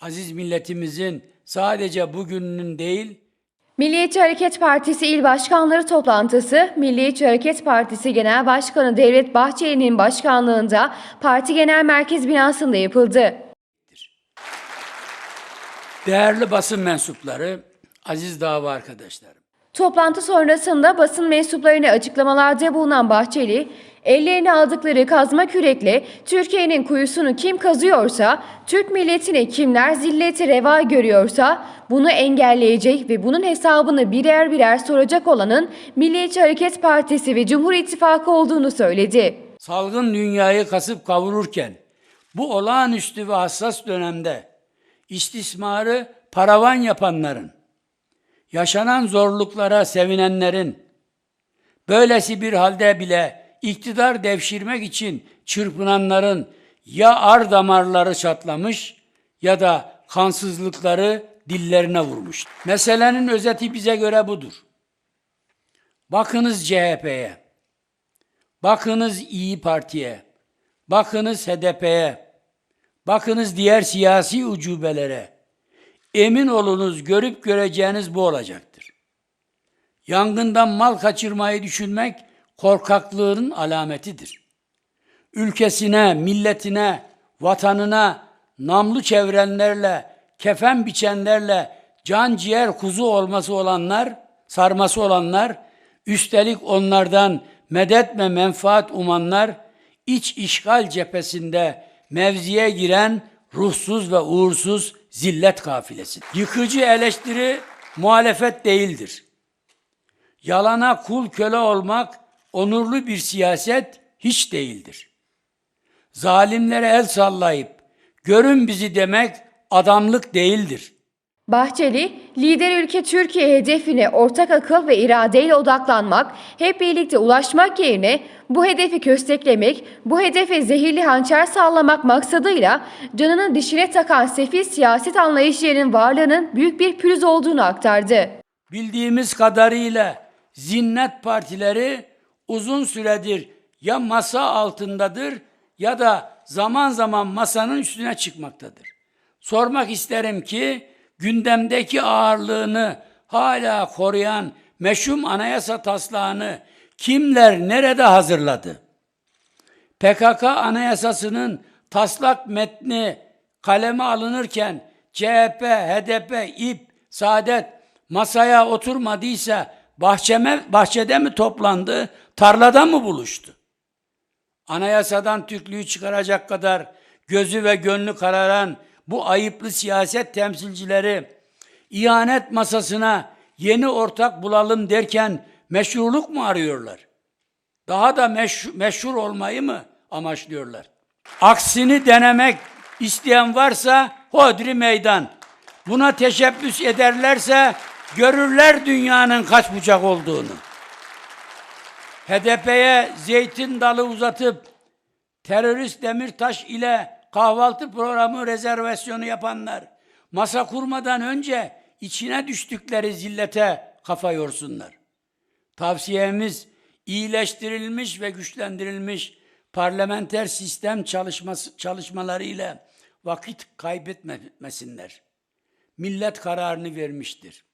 aziz milletimizin sadece bugününün değil, Milliyetçi Hareket Partisi İl Başkanları toplantısı, Milliyetçi Hareket Partisi Genel Başkanı Devlet Bahçeli'nin başkanlığında Parti Genel Merkez binasında yapıldı. değerli basın mensupları, aziz dava arkadaşlarım. Toplantı sonrasında basın mensuplarına açıklamalarda bulunan Bahçeli, ellerine aldıkları kazma kürekle Türkiye'nin kuyusunu kim kazıyorsa, Türk milletini kimler zilleti reva görüyorsa bunu engelleyecek ve bunun hesabını birer birer soracak olanın Milliyetçi Hareket Partisi ve Cumhur İttifakı olduğunu söyledi. Salgın dünyayı kasıp kavururken bu olağanüstü ve hassas dönemde istismarı paravan yapanların, yaşanan zorluklara sevinenlerin, böylesi bir halde bile iktidar devşirmek için çırpınanların ya ar damarları çatlamış ya da kansızlıkları dillerine vurmuş. Meselenin özeti bize göre budur. Bakınız CHP'ye, bakınız İyi Parti'ye, bakınız HDP'ye, bakınız diğer siyasi ucubelere. Emin olunuz görüp göreceğiniz bu olacaktır. Yangından mal kaçırmayı düşünmek korkaklığın alametidir. Ülkesine, milletine, vatanına namlu çevrenlerle, kefen biçenlerle can ciğer kuzu olması olanlar, sarması olanlar, üstelik onlardan medet ve menfaat umanlar, iç işgal cephesinde mevziye giren ruhsuz ve uğursuz zillet kafilesi. Yıkıcı eleştiri muhalefet değildir. Yalana kul köle olmak onurlu bir siyaset hiç değildir. Zalimlere el sallayıp görün bizi demek adamlık değildir. Bahçeli, lider ülke Türkiye hedefine ortak akıl ve iradeyle odaklanmak, hep birlikte ulaşmak yerine bu hedefi kösteklemek, bu hedefe zehirli hançer sallamak maksadıyla canını dişine takan sefil siyaset anlayışlarının varlığının büyük bir pürüz olduğunu aktardı. Bildiğimiz kadarıyla zinnet partileri uzun süredir ya masa altındadır ya da zaman zaman masanın üstüne çıkmaktadır. Sormak isterim ki gündemdeki ağırlığını hala koruyan meşhum anayasa taslağını kimler nerede hazırladı? PKK anayasasının taslak metni kaleme alınırken CHP, HDP, İP, Saadet masaya oturmadıysa bahçeme, bahçede mi toplandı, tarlada mı buluştu? Anayasadan Türklüğü çıkaracak kadar gözü ve gönlü kararan bu ayıplı siyaset temsilcileri ihanet masasına yeni ortak bulalım derken meşruluk mu arıyorlar? Daha da meşhur, meşhur olmayı mı amaçlıyorlar? Aksini denemek isteyen varsa hodri meydan. Buna teşebbüs ederlerse görürler dünyanın kaç bucak olduğunu. HDP'ye zeytin dalı uzatıp terörist Demirtaş ile kahvaltı programı rezervasyonu yapanlar masa kurmadan önce içine düştükleri zillete kafa yorsunlar. Tavsiyemiz iyileştirilmiş ve güçlendirilmiş parlamenter sistem çalışması, çalışmaları ile vakit kaybetmesinler. Millet kararını vermiştir.